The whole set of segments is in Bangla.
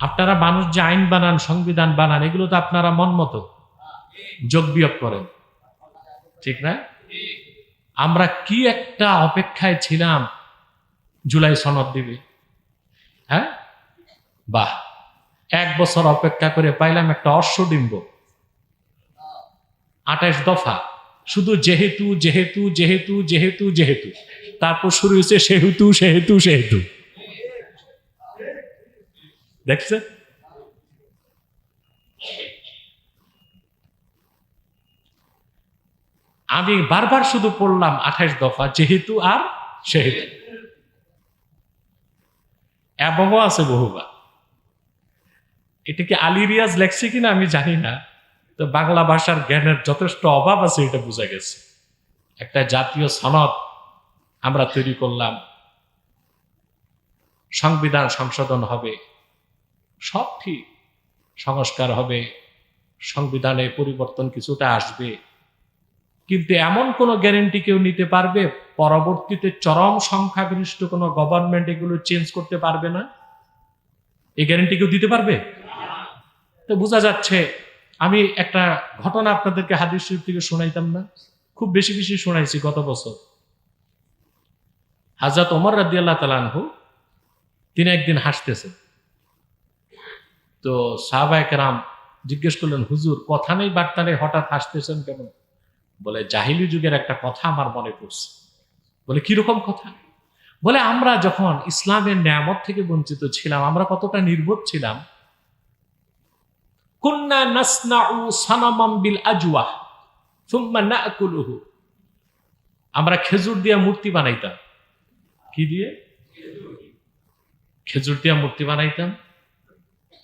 আপনারা মানুষ যে আইন বানান, সংবিধান বানান, এগুলো তো আপনারা মন মতো যোগ বিয়োগ করেন। ঠিক না? আমরা কি একটা অপেক্ষায় ছিলাম জুলাই সনদ দিবে? হ্যাঁ? বাহ! এক বছর অপেক্ষা করে পাইলাম একটা অশ্বডিম্ব। আঠাশ দফা। শুধু যেহেতু যেহেতু যেহেতু যেহেতু যেহেতু। তারপর শুরু হয়েছে সেহেতু সেহেতু সেহেতু। দেখছে? আমি বারবার শুধু পড়লাম আঠাশ দফা, যেহেতু আর সেহেতু। এবংও আছে বহুবার। এটা কি আলী রিয়াজ লেখছে কিনা আমি জানি না, তো বাংলা ভাষার জ্ঞানের যথেষ্ট অভাব আছে এটা বোঝা গেছে। একটা জাতীয় সনদ আমরা তৈরি করলাম, সংবিধান সংশোধন হবে। সব ঠিক। সংস্কার হবে, সংবিধানে পরিবর্তন কিছুটা আসবে। কিন্তু এমন কোনো গ্যারেন্টি কেউ নিতে পারবে? পরবর্তীতে চরম সংখ্যাগরিষ্ঠ কোনো গভর্নমেন্ট এগুলো চেঞ্জ করতে পারবে না? এই গ্যারেন্টি কেউ দিতে পারবে? তো বোঝা যাচ্ছে, আমি একটা ঘটনা আপনাদেরকে হাদিস শরীফ থেকে শোনাইতাম না। খুব বেশি বেশি শোনাইছি গত বছর। হাজরত ওমর রাদি আল্লাহ তালানহু তিনি একদিন হাসতেছেন। তো সাহবায়করাম জিজ্ঞেস করলেন, হুজুর, কথা নেই বার্তা নেই, হঠাৎ হাসতেছেন কেন? বলে, জাহিলি যুগের একটা কথা আমার মনে পড়ছে। বলে, কীরকম কথা? বলে, আমরা যখন ইসলামের নিয়ামত থেকে বঞ্চিত ছিলাম, আমরা কতটা নির্বোধ ছিলাম? কুন্না নাসনাউ সানামাম বিল আজওয়াহ, সুম্মা নাকুলুহু। আমরা খেজুর দিয়া মূর্তি বানাইতাম। কি দিয়ে? খেজুর দিয়া মূর্তি বানাইতাম।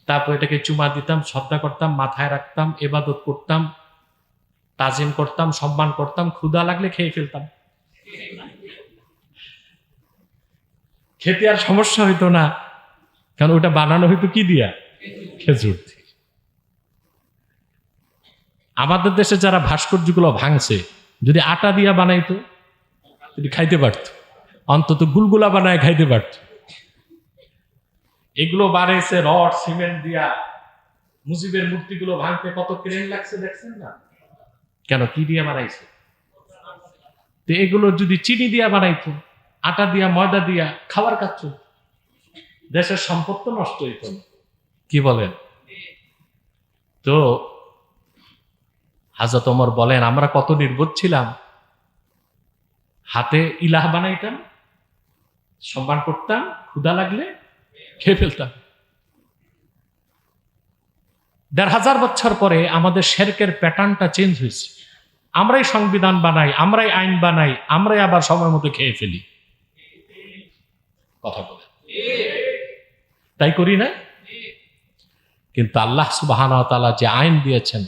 তারপর এটাকে চুমা দিতাম, শ্রদ্ধা করতাম, মাথায় রাখতাম, এবাদত করতাম, তাজিম করতাম, সম্মান করতাম, ক্ষুধা লাগলে খেয়ে ফেলতাম। খেতে আর সমস্যা হইতো না। কারণ ওটা বানানো হইতো কি দিয়া? খেজুর আমাদের দেশে যারা ভাস্কর্যগুলো ভাঙছে, যদি আটা দিয়া বানাইতো খাইতে পারতো, অন্তত গুলগুলা বানায় খাইতে পারতো। এগুলো বানাইছে রড, সিমেন্ট দিয়া মুজিবের মূর্তিগুলো ভাঙতে কত ক্রেন লাগছে দেখছেন না? কেন, কি দিয়ে বানাইছে? তো এগুলো যদি চিনি দিয়া বানাইতো, আটা দিয়া, ময়দা দিয়া খাবার খাচ্ছ দেশের সম্পদ তো নষ্ট হইত কি বলেন? তো হাজরত ওমর বলেন, আমরা কত নির্বোধ ছিলাম। হাতে ইলাহ বানাইতাম, সম্মান করতাম, ক্ষুধা লাগলে খেয়ে ফেলতাম। দেড় হাজার বছর পরে আমাদের শেরকের প্যাটার্নটা চেঞ্জ হয়েছে। আমরাই সংবিধান বানাই, আমরাই আইন বানাই, আমরাই আবার সময় মতো খেয়ে ফেলি। কথা বলে তাই করি না? কিন্তু আল্লাহ সুবাহান যে আইন দিয়েছেন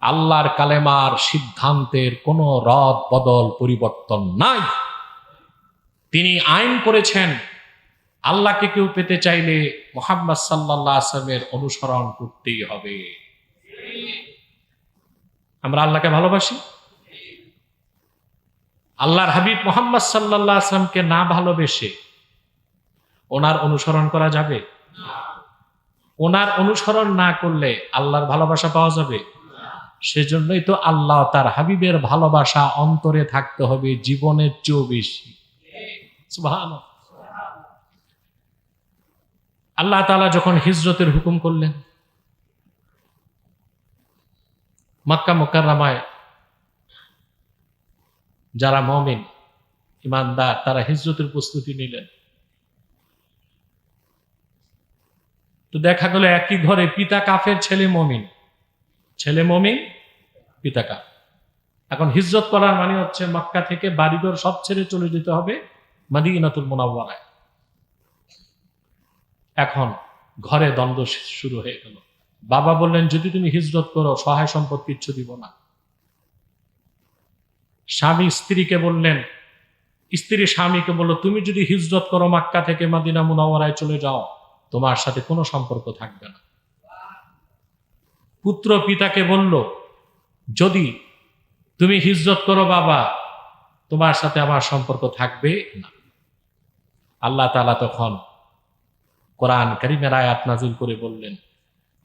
আল্লাহর কালেমার সিদ্ধান্তের কোনো রদ বদল, পরিবর্তন নাই। তিনি আইন করেছেন, আল্লাহকে কেউ পেতে চাইলে মোহাম্মদ সাল্লাহ আসলামের অনুসরণ করতেই হবে। আমরা আল্লাহকে ভালোবাসি? আল্লাহর হাবিব মোহাম্মদ সাল্লাহ আসলামকে না ভালোবেসে ওনার অনুসরণ করা যাবে? ওনার অনুসরণ না করলে আল্লাহর ভালোবাসা পাওয়া যাবে? সেজন্যই তো আল্লাহ তার হাবিবের ভালোবাসা অন্তরে থাকতে হবে জীবনের চেয়েও বেশি। সুবহানাল্লাহ। আল্লাহ তালা যখন হিজরতের হুকুম করলেন, মক্কা মোকাররামায় যারা মমিন, ইমানদার, তারা হিজরতের প্রস্তুতি নিলেন। তো দেখা গেল একই ঘরে পিতা কাফের, ছেলে মমিন। ছেলে মমিন, পিতা কাফ এখন হিজরত করার মানে হচ্ছে মক্কা থেকে বাড়িঘর সব ছেড়ে চলে যেতে হবে। মাদিনাতুল মোনাওয়ারায়। এখন ঘরে দ্বন্দ্ব শুরু হয়ে গেল। বাবা বললেন, যদি তুমি হিজরত করো, সহায় সম্পদ কিচ্ছু দিব না। স্বামী স্ত্রীকে বললেন, স্ত্রী স্বামীকে বলল, তুমি যদি হিজরত করো মাক্কা থেকে মাদিনা মুনাওয়ারায় চলে যাও, তোমার সাথে কোনো সম্পর্ক থাকবে না। পুত্র পিতাকে বলল, যদি তুমি হিজরত করো বাবা, তোমার সাথে আমার সম্পর্ক থাকবে না। আল্লাহ তালা তখন কোরআন করিমের আয়াত নাজিল করে বললেন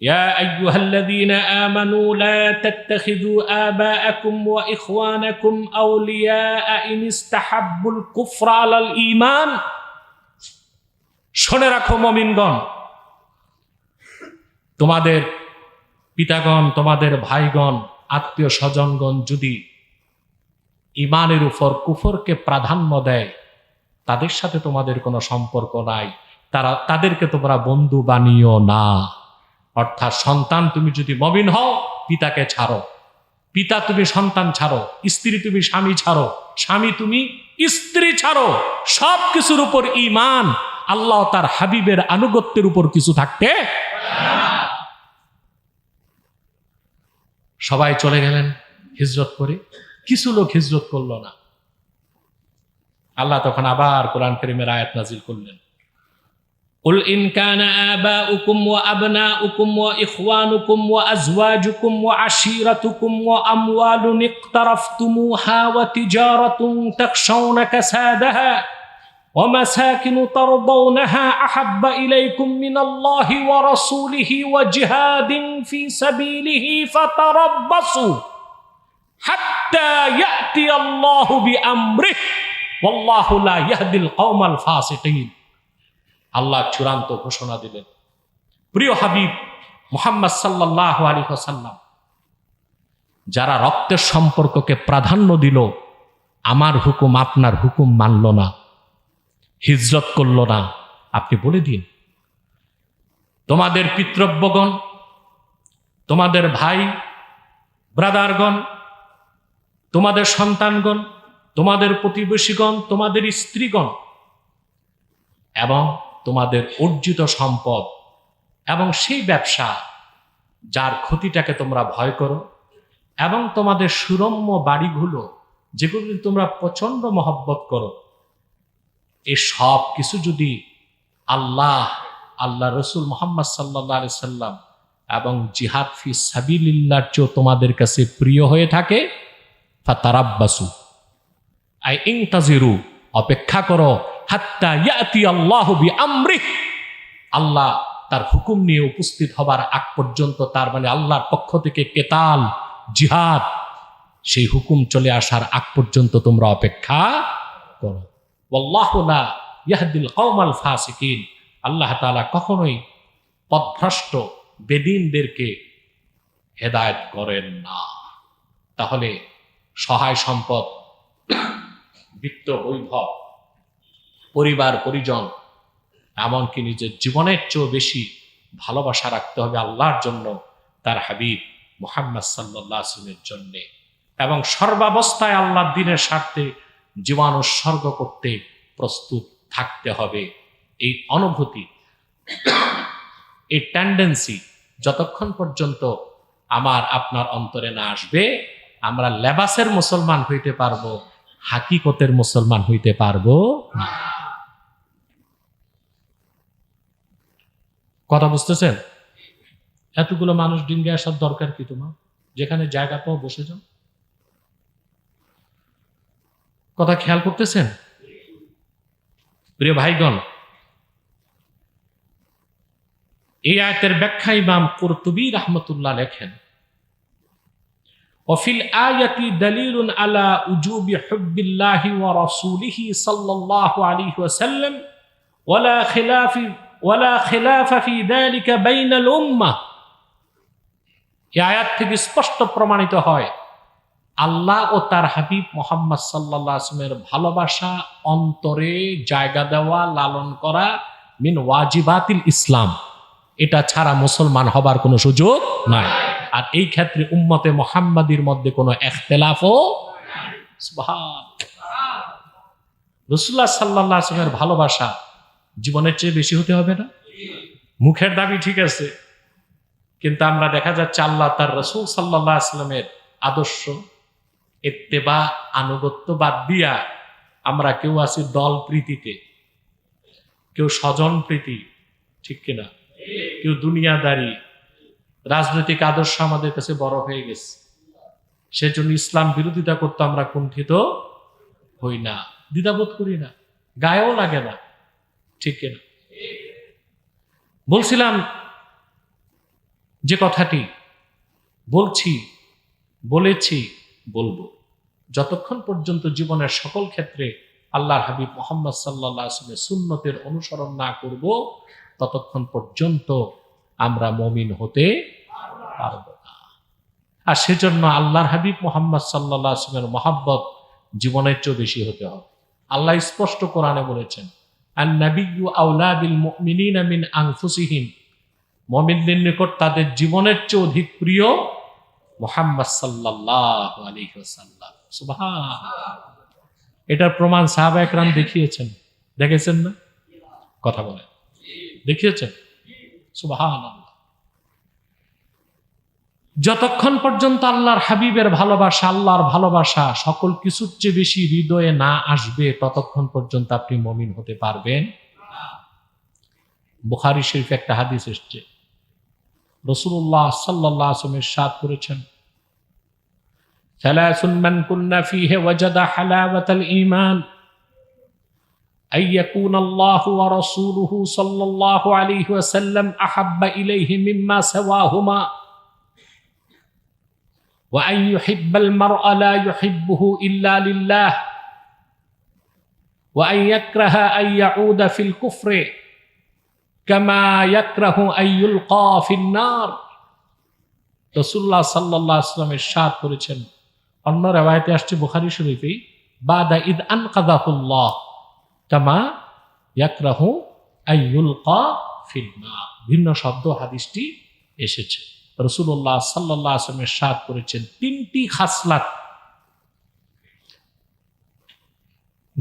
يا أيها الذين آمنوا لا تتخذوا آباءكم وإخوانكم أولياء إن استحبوا الكفر على الإيمان শুনে রাখো মমিনগণ তোমাদের পিতাগণ তোমাদের ভাইগণ আত্মীয় স্বজনগণ যদি ইমানের উপর কুফরকে প্রাধান্য দেয় তাদের সাথে তোমাদের কোনো সম্পর্ক নাই। তারা, তাদেরকে তোমরা বন্ধু বানিও না। অর্থাৎ সন্তান তুমি যদি মবিন হও, পিতাকে ছাড়ো। পিতা তুমি সন্তান ছাড়ো, স্ত্রী তুমি স্বামী ছাড়ো, স্বামী তুমি স্ত্রী ছাড়ো। সব কিছুর উপর ইমান আল্লাহ তার হাবিবের আনুগত্যের উপর কিছু থাকতে সবাই চলে গেলেন হিজরত করে। কিছু লোক হিজরত করল না। আল্লাহ তখন আবার কোরআন করিমের আয়াত নাজিল করলেন قل إن كان آباؤكم وأبناؤكم وإخوانكم وأزواجكم وعشيرتكم وأموال اقترفتموها وتجارة تخشون كسادها ومساكن ترضونها أحب إليكم من الله ورسوله وجهاد في سبيله فتربصوا حتى يأتي الله بأمره আল্লাহ চূড়ান্ত ঘোষণা দিলেন। প্রিয় হাবিব, মোহাম্মদ সাল্লাহ আলী হাসাল্লাম যারা রক্তের সম্পর্ককে প্রাধান্য দিল, আমার হুকুম আপনার হুকুম মানল না, হিজরত করল না। আপনি বলে দিন, তোমাদের পিতৃব্যগণ, তোমাদের ভাই, ব্রাদারগণ, তোমাদের সন্তানগণ তোমাদের প্রতিবেশীগণ, তোমাদের স্ত্রীগণ এবং তোমাদের অর্জিত সম্পদ এবং সেই ব্যবসা যার ক্ষতিটাকে তোমরা ভয় করো এবং তোমাদের সুরম্য বাড়িগুলো যেগুলো তোমরা প্রচণ্ড মহব্বত করো এই সব কিছু যদি আল্লাহ আল্লাহ রসুল মোহাম্মদ সাল্লাহ আলি সাল্লাম এবং জিহাদ ফি সাবিল্লার চেয়েও তোমাদের কাছে প্রিয় হয়ে থাকে, ফাতারাব্বাসু। আই ইংতাজিরু অপেক্ষা করো, হাত্তা ইয়াতি আল্লাহ বি আমরি আল্লাহ তার হুকুম নিয়ে উপস্থিত হবার আগ পর্যন্ত তার মানে আল্লাহর পক্ষ থেকে কেতাল, জিহাদ, সেই হুকুম চলে আসার আগ পর্যন্ত তোমরা অপেক্ষা করো। আল্লাহ ইয়াহদিল কৌমাল ফাসিকিন। আল্লাহ তালা কখনোই পথভ্রষ্ট, বেদিনদেরকে হেদায়ত করেন না। তাহলে সহায় সম্পদ বিত্ত, বৈভব, পরিবার, পরিজন, এমনকি নিজের জীবনের চেয়েও বেশি ভালোবাসা রাখতে হবে আল্লাহর জন্য তার হাবিব মোহাম্মদ সাল্লাহ জন্যে। এবং সর্বাবস্থায় আল্লাহর দিনের স্বার্থে জীবন উৎসর্গ করতে প্রস্তুত থাকতে হবে। এই অনুভূতি, এই টেন্ডেন্সি যতক্ষণ পর্যন্ত আমার আপনার অন্তরে না আসবে, আমরা লেবাসের মুসলমান হইতে পারব। হাকিকতের মুসলমান হইতে পারব না। কথা বুঝতেছেন? এতগুলো মানুষ ডিঙ্গে আসার দরকার কি তোমার? যেখানে জায়গা পাও বসে যাও। কথা খেয়াল করতেছেন? প্রিয় ভাইগণ, এই আয়তের ব্যাখ্যা ইমাম কর্তুবী রহমতুল্লাহ লেখেন وفي الآية دليل على وجوب حب الله ورسوله صلى الله عليه وسلم ولا خلاف ولا خلاف في ذلك بين الأمة এই আয়াত থেকে স্পষ্ট প্রমাণিত হয় আল্লাহ ও তার হাবিব মোহাম্মদ সাল্লাহ আসলামের ভালোবাসা অন্তরে জায়গা দেওয়া লালন করা মিন ওয়াজিবাতিল ইসলাম এটা ছাড়া মুসলমান হবার কোনো সুযোগ নাই আর এই ক্ষেত্রে উম্মতে মোহাম্মদীর মধ্যে কোনো এখতেলাফও রসুল্লাহ সাল্লাহ আসলামের ভালোবাসা জীবনের চেয়ে বেশি হতে হবে না? মুখের দাবি ঠিক আছে, কিন্তু আমরা দেখা যাচ্ছে আল্লাহ তার রসুল সাল্লাহ আসলামের আদর্শ এত্তেবা আনুগত্য বাদ দিয়া আমরা কেউ আছি দল প্রীতিতে, কেউ স্বজন প্রীতি, ঠিক কিনা? কেউ দুনিয়াদারি রাজনৈতিক আদর্শ আমাদের কাছে বড় হয়ে গেছে। সেজন্য ইসলাম বিরোধিতা করতে আমরা কুণ্ঠিত হই না, দ্বিধাবোধ করি না, গায়েও লাগে না, ঠিক কিনা? বলছিলাম যে কথাটি, বলছি, বলেছি, বলব। যতক্ষণ পর্যন্ত জীবনের সকল ক্ষেত্রে আল্লাহর হাবিব মোহাম্মদ আসলামের সুন্নতের অনুসরণ না করব, ততক্ষণ পর্যন্ত আমরা মমিন হতে পারব না। আর সেজন্য আল্লাহর হাবিব মোহাম্মদ সাল্লাহ আসলামের মহাব্বত জীবনের চেয়েও বেশি হতে হবে। আল্লাহ স্পষ্ট কোরআনে বলেছেন আর নাবিউ আউলা বিল মুমিনিনা মিন আনফুসিহিম। মমিনদের নিকট তাদের জীবনের চেয়ে অধিক প্রিয় মোহাম্মদ সাল্লাহ আলী সাল্লাম এটার প্রমাণ সাহাবা একরাম দেখিয়েছেন। দেখেছেন না? কথা বলেন। দেখিয়েছেন? সুবহান যতক্ষণ পর্যন্ত আল্লাহর হাবিবের ভালোবাসা আল্লাহর ভালোবাসা সকল কিছুর চেয়ে বেশি হৃদয়ে না আসবে ততক্ষণ পর্যন্ত আপনি মমিন হতে পারবেন বুখারি শরীফ একটা হাদিস এসছে রসুল্লাহ সাল্লাহ আসমের সাদ করেছেন ثلاث من كنا فيه وجد حلاوة الإيمان أن يكون الله ورسوله صلى الله عليه وسلم أحب إليه مما سواهما وأن يحب المرء لا يحبه إلا لله وأن يكره أن يعود في الكفر كما يكره أن يلقى في النار রসুল্লাহ সাল্লাহ আসলামের সাদ করেছেন অন্য রেওয়ায়তে আসছে বুখারি শরীফেই বাদা ঈদ আন কাদাহুল্লাহ কামা ইয়াকরাহু আইয়ুলকা ফিন্না ভিন্ন শব্দ হাদিসটি এসেছে। রসুল্লাহ সাল্লাহ আসলামের সাদ করেছেন, তিনটি খাসলাত।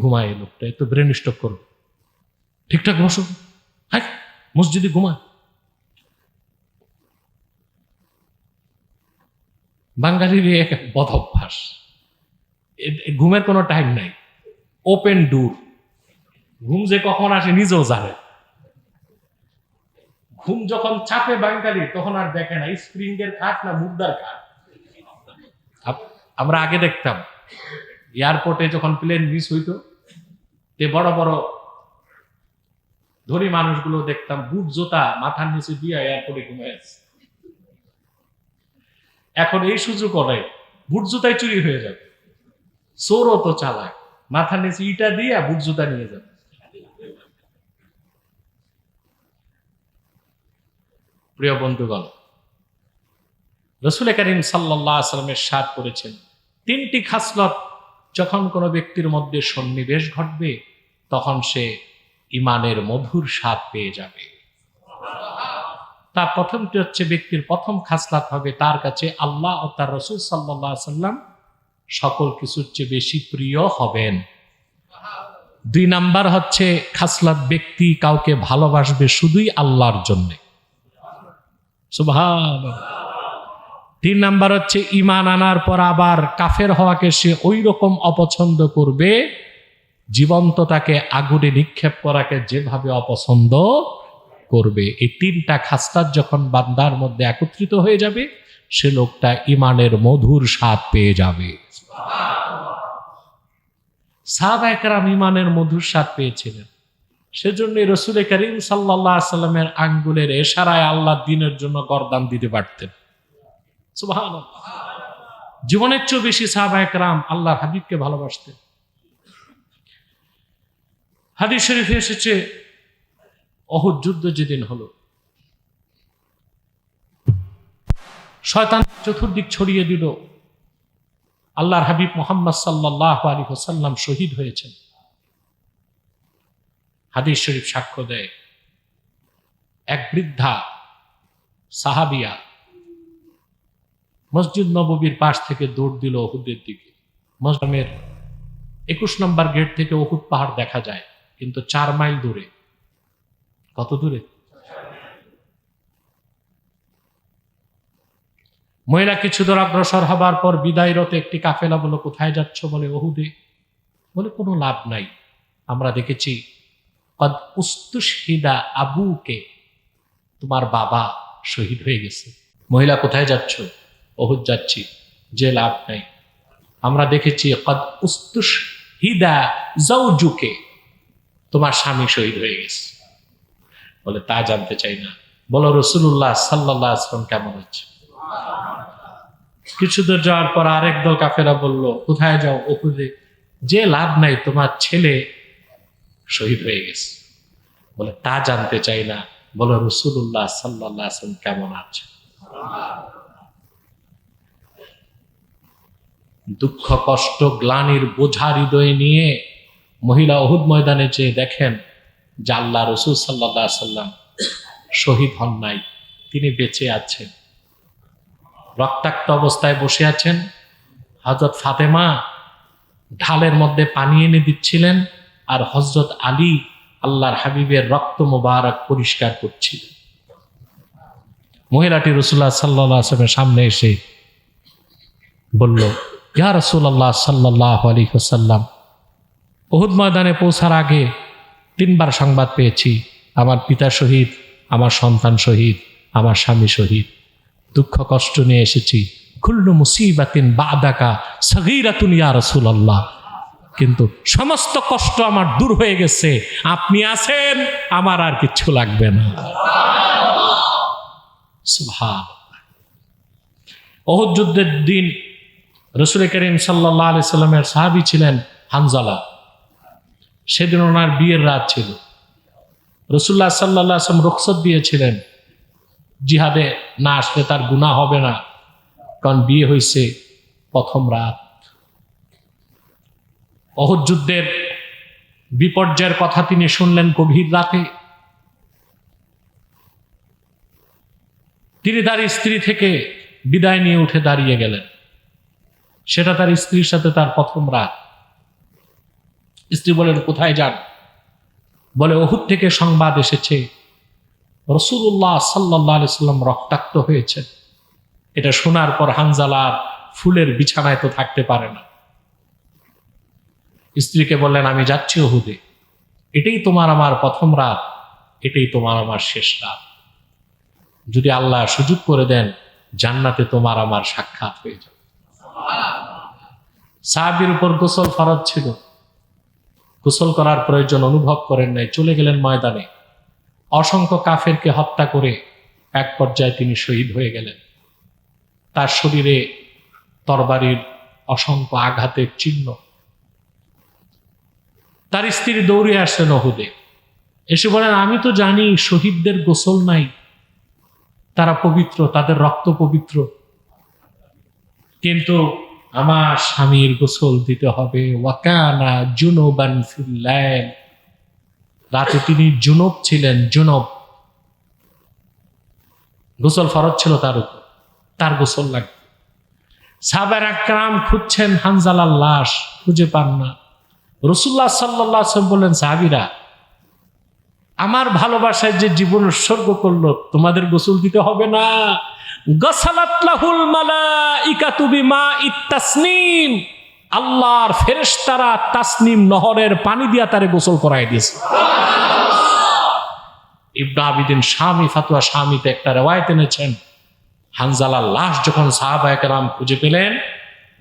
ঘুমায় লোকটা, একটু ব্রেন স্টক করো। ঠিকঠাক বসো। হ্যাঁ মসজিদে ঘুমায়। বাঙালির এক বদ অভ্যাস। ঘুমের কোনো টাইম নাই। ওপেন ডুর ঘুম যে কখন আসে নিজেও জানে। ঘুম যখন চাপে বাঙালি, তখন আর দেখে না স্প্রিং এর খাট না মুদ্রার আপ- আমরা আগে দেখতাম, এয়ারপোর্টে যখন প্লেন মিস হইতো, তে বড় বড় ধনী মানুষগুলো দেখতাম, বুট জোতা মাথার নিচে দিয়ে এয়ারপোর্টে ঘুমায় আছে। এখন এই সুযোগ করে বুট জুতাই চুরি হয়ে যাবে। চোরও তো চালায় মাথার নিচে ইটা দিয়ে বুট জুতা নিয়ে যাবে। প্রিয় বন্ধুগণ রসুল করিম সাল্লাহ আসলামের সাদ করেছেন, তিনটি খাসলত যখন কোনো ব্যক্তির মধ্যে সন্নিবেশ ঘটবে, তখন সে ইমানের মধুর স্বাদ পেয়ে যাবে। তার প্রথমটি হচ্ছে ব্যক্তির প্রথম খাসলাত হবে তার কাছে আল্লাহ ও তার রসুল সাল্লাহ সাল্লাম সকল কিছুর চেয়ে বেশি প্রিয় হবেন। দুই নাম্বার হচ্ছে খাসলাত ব্যক্তি কাউকে ভালোবাসবে শুধুই আল্লাহর জন্যে। সুবহান তিন নাম্বার হচ্ছে ইমান আনার পর আবার কাফের হওয়াকে সে ওই রকম অপছন্দ করবে জীবন্ত তাকে আগুনে নিক্ষেপ করাকে যেভাবে অপছন্দ করবে। এই তিনটা খাস্তার যখন বান্দার মধ্যে একত্রিত হয়ে যাবে, সে লোকটা ইমানের মধুর স্বাদ পেয়ে যাবে। সাহাব একরাম ইমানের মধুর স্বাদ পেয়েছিলেন। সেজন্য রসুল করিম সাল্লাহ সাল্লামের আঙ্গুলের এশারায় আল্লাহ দিনের জন্য গরদান দিতে পারতেন। জীবনের চেয়েও বেশি সাহাবা একরাম আল্লাহর হাবিবকে ভালোবাসতেন। হাদিস শরীফে এসেছে, অহুদ যুদ্ধ যেদিন হলো। শয়তান চতুর্দিক ছড়িয়ে দিল। আল্লাহর হাবিব মোহাম্মদ সাল্লাহ আলী হোসাল্লাম শহীদ হয়েছেন। হাদিস শরীফ সাক্ষ্য দেয়। এক বৃদ্ধা সাহাবিয়া মসজিদ নববীর পাশ থেকে দৌড় দিল ওহুদের দিকে। মসলামের একুশ নম্বর গেট থেকে ওহুদ পাহাড় দেখা যায়, কিন্তু চার মাইল দূরে। কত দূরে? মহিলা কিছু দূর অগ্রসর হবার পর বিদায়রত একটি কাফেলা বলো কোথায় যাচ্ছ? বলে ওহুদে বলে, কোনো লাভ নাই। আমরা দেখেছি কদ উস্তুশহিদা আবুকে, তোমার বাবা শহীদ হয়ে গেছে। মহিলা, কোথায় যাচ্ছ? অহুদ যাচ্ছি, যে লাভ নাই। আমরা দেখেছি কদ উস্তুশ হিদা জৌজুকে তোমার স্বামী শহীদ হয়ে গেছে। বলে, তা জানতে চাই না। বলো রসুল্লাহ সাল্লাহ আসলাম কেমন আছে? কিছু দূর যাওয়ার পর আরেক দল কাফেরা বলল, কোথায় যাও ওহুদে যে লাভ নাই, তোমার ছেলে শহীদ হয়ে গেছে। বলে, তা জানতে চাই না। বলে রসুল্লাহ সাল্লাহ আসলাম কেমন আছে দুঃখ, কষ্ট, গ্লানির বোঝা হৃদয়ে নিয়ে মহিলা অহুদ ময়দানে যেয়ে দেখেন যে আল্লাহ রসুল সাল্লাহ সাল্লাম শহীদ হন নাই, তিনি বেঁচে আছেন। রক্তাক্ত অবস্থায় বসে আছেন। হজরত ফাতেমা ঢালের মধ্যে পানি এনে দিচ্ছিলেন। আর হজরত আলী আল্লাহর হাবিবের রক্ত মোবারক পরিষ্কার করছিলেন মহিলাটি রসুল্লাহ সাল্লাহ আসলামের সামনে এসে বলল, ইয়া রসুল্লাহ সাল্লাহ আলী হোসাল্লাম ওহুদ ময়দানে পৌঁছার আগে তিনবার সংবাদ পেয়েছি, আমার পিতা শহীদ, আমার সন্তান শহীদ, আমার স্বামী শহীদ। দুঃখ কষ্ট নিয়ে এসেছি। খুল্লু মুসিবাতিন বাদাকা সগিরাতুন ইয়া রসুল্লাহ কিন্তু সমস্ত কষ্ট আমার দূর হয়ে গেছে। আপনি আছেন, আমার আর কিচ্ছু লাগবে না। অহুদ যুদ্ধের দিন রসুল করিম সাল্লাহ আলি সাল্লামের সাহাবি ছিলেন হানজালা। সেদিন ওনার বিয়ের রাত ছিল। রসুল্লাহ সাল্লাহ আসলাম রুখসত দিয়েছিলেন। জিহাদে না আসলে তার গুণা হবে না, কারণ বিয়ে হয়েছে প্রথম রাত। অহদ যুদ্ধের বিপর্যয়ের কথা তিনি শুনলেন গভীর রাতে। তিনি তার স্ত্রী থেকে বিদায় নিয়ে উঠে দাঁড়িয়ে গেলেন। সেটা তার স্ত্রীর সাথে তার প্রথম রাত। স্ত্রী বলেন কোথায় যান? বলে ওহুদ থেকে সংবাদ এসেছে রসুল্লাহ সাল্লাহ সাল্লাম রক্তাক্ত হয়েছে এটা শোনার পর হানজালার ফুলের বিছানায় তো থাকতে পারে না। স্ত্রীকে বললেন, আমি যাচ্ছি ওহুদে এটাই তোমার আমার প্রথম রাত, এটাই তোমার আমার শেষ রাত। যদি আল্লাহ সুযোগ করে দেন, জান্নাতে তোমার আমার সাক্ষাৎ হয়ে যাবে। সাহাবির উপর গোসল ফরজ ছিল। গোসল করার প্রয়োজন অনুভব করেন নাই, চলে গেলেন ময়দানে। অসংখ্য কাফেরকে হত্যা করে এক পর্যায়ে তিনি শহীদ হয়ে গেলেন। তার শরীরে তরবারির অসংখ্য আঘাতের চিহ্ন তার স্ত্রী দৌড়ে আসছেন অহুদে এসে বলেন, আমি তো জানি শহীদদের গোসল নাই। তারা পবিত্র, তাদের রক্ত পবিত্র। কিন্তু আমার স্বামীর গোসল দিতে হবে। ওয়াকানা জুনবান রাতে তিনি জুনব ছিলেন, জুনব। গোসল ফরজ ছিল তার উপর। তার গোসল লাগবে। সাবের আকরাম খুঁজছেন হানজালার লাশ, খুঁজে পান না। রসুল্লাহ সাল্লাহ বললেন, সাহাবিরা, আমার ভালোবাসায় যে জীবন উৎসর্গ করল, তোমাদের গোসল দিতে হবে না। গসালাতলাহুল মালাইকাতু বিমা ইত্তাসনিম আল্লাহর ফেরেশতারা তাসনিম নহরের পানি দিয়া তারে গোসল করাই দিয়েছে। ইবনা আবিদিন স্বামী ফাতুয়া স্বামীতে একটা রেওয়ায়ত এনেছেন। হানজালার লাশ যখন সাহাবায়করাম খুঁজে পেলেন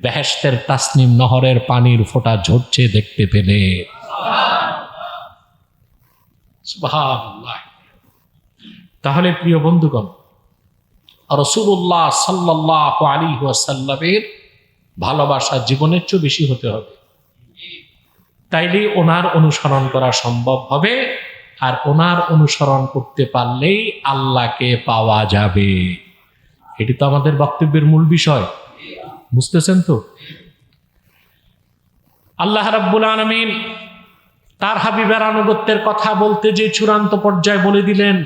বেহেস্তের তাসনিম নহরের পানির ফোঁটা ঝরছে দেখতে পেলে। তাহলে প্রিয় বন্ধুগণ রসুল্লাহ সাল্লাহ আলী ওয়াসাল্লামের ভালোবাসা জীবনের চেয়ে বেশি হতে হবে। তাইলে ওনার অনুসরণ করা সম্ভব হবে, আর ওনার অনুসরণ করতে পারলেই আল্লাহকে পাওয়া যাবে। এটি তো আমাদের বক্তব্যের মূল বিষয়। বুঝতেছেন তো? আল্লাহ রাব্বুল আলমিন তার হাবিবের আনুগত্যের কথা বলতে যে চূড়ান্ত পর্যায়ে বলে দিলেন,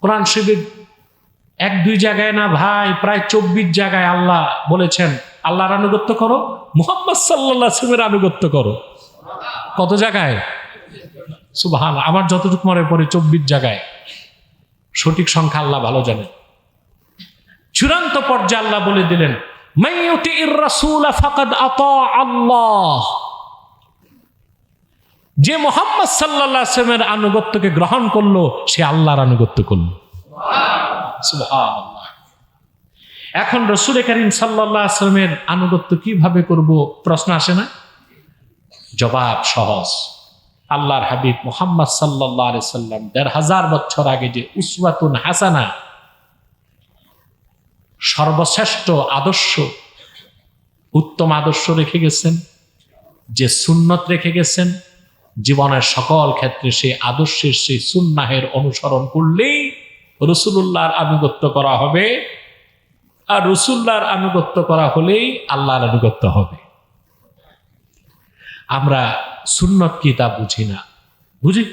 কোরআন শরীফের এক দুই জায়গায় না ভাই, প্রায় চব্বিশ জায়গায় আল্লাহ বলেছেন, আল্লাহর আনুগত্য করো, মোহাম্মদ সাল্লাহ সিমের আনুগত্য করো। কত জায়গায়? সুবাহান আমার যতটুকু মনে পড়ে চব্বিশ জায়গায়। সঠিক সংখ্যা আল্লাহ ভালো জানেন। চূড়ান্ত পর্যায়ে আল্লাহ বলে দিলেন যে মোহাম্মদ সাল্লাহ আসলামের আনুগত্যকে গ্রহণ করল, সে আল্লাহর আনুগত্য করল। এখন রসুল করিম সাল্লাহ আসলামের আনুগত্য কীভাবে করব, প্রশ্ন আসে না? জবাব সহজ। আল্লাহর হাবিব মোহাম্মদ সাল্লাহ সাল্লাম দেড় হাজার বছর আগে যে উসওয়াতুন হাসানা সর্বশ্রেষ্ঠ আদর্শ, উত্তম আদর্শ রেখে গেছেন, যে সুন্নত রেখে গেছেন, জীবনের সকল ক্ষেত্রে সেই আদর্শের সেই সুন্নাহের অনুসরণ করলেই রসুল্লাহর আনুগত্য করা হবে। আর রসুল্লাহর আনুগত্য করা হলেই আল্লাহর আনুগত্য হবে। আমরা সুন্নত কি তা বুঝি না। বুঝি?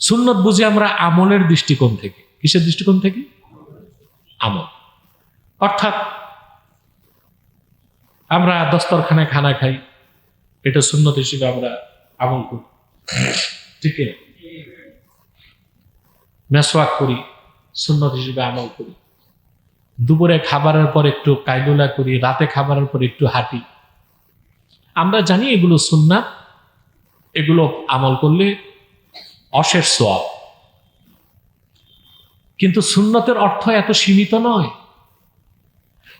সুন্নত বুঝি আমরা আমলের দৃষ্টিকোণ থেকে। কিসের দৃষ্টিকোণ থেকে? আমল। অর্থাৎ আমরা দস্তরখানায় খানা খাই, এটা সুন্নত হিসেবে আমরা আমল করি। ঠিক মেসওয়াক করি, সুন্নত হিসেবে আমল করি। দুপুরে খাবারের পর একটু কাইলুলা করি, রাতে খাবারের পর একটু হাঁটি। আমরা জানি এগুলো সুন্নাত এগুলো আমল করলে অশেষ সোয়াব কিন্তু সুন্নতের অর্থ এত সীমিত নয়।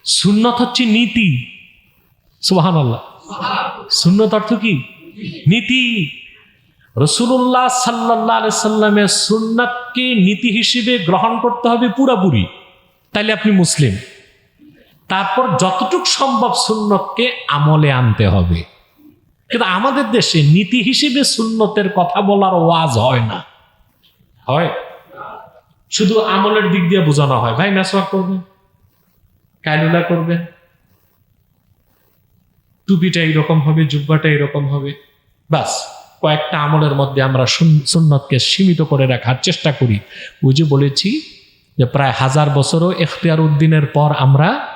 সুন্নত হচ্ছে নীতি। সুবাহান আল্লাহ সুন্নত অর্থ কি? নীতি। রসুল্লাহ সাল্লাহ আলি সাল্লামের সুন্নাতকে নীতি হিসেবে গ্রহণ করতে হবে পুরাপুরি। তাইলে আপনি মুসলিম। তারপর যতটুক সম্ভব সুন্নতকে আমলে আনতে হবে। কিন্তু আমাদের দেশে নীতি হিসেবে সুন্নতের কথা বলার ওয়াজ হয় না। হয়? শুধু আমলের দিক দিয়ে বোঝানো হয়। ভাই মেসওয়াক করবেন? কায়লুলা করবেন টুপিটা এইরকম হবে, জুব্বাটা এরকম হবে। বাস, কয়েকটা আমলের মধ্যে আমরা সুন- সুন্নতকে সীমিত করে রাখার চেষ্টা করি। ওই যে বলেছি যে প্রায় হাজার বছরও এখতিয়ার উদ্দিনের পর আমরা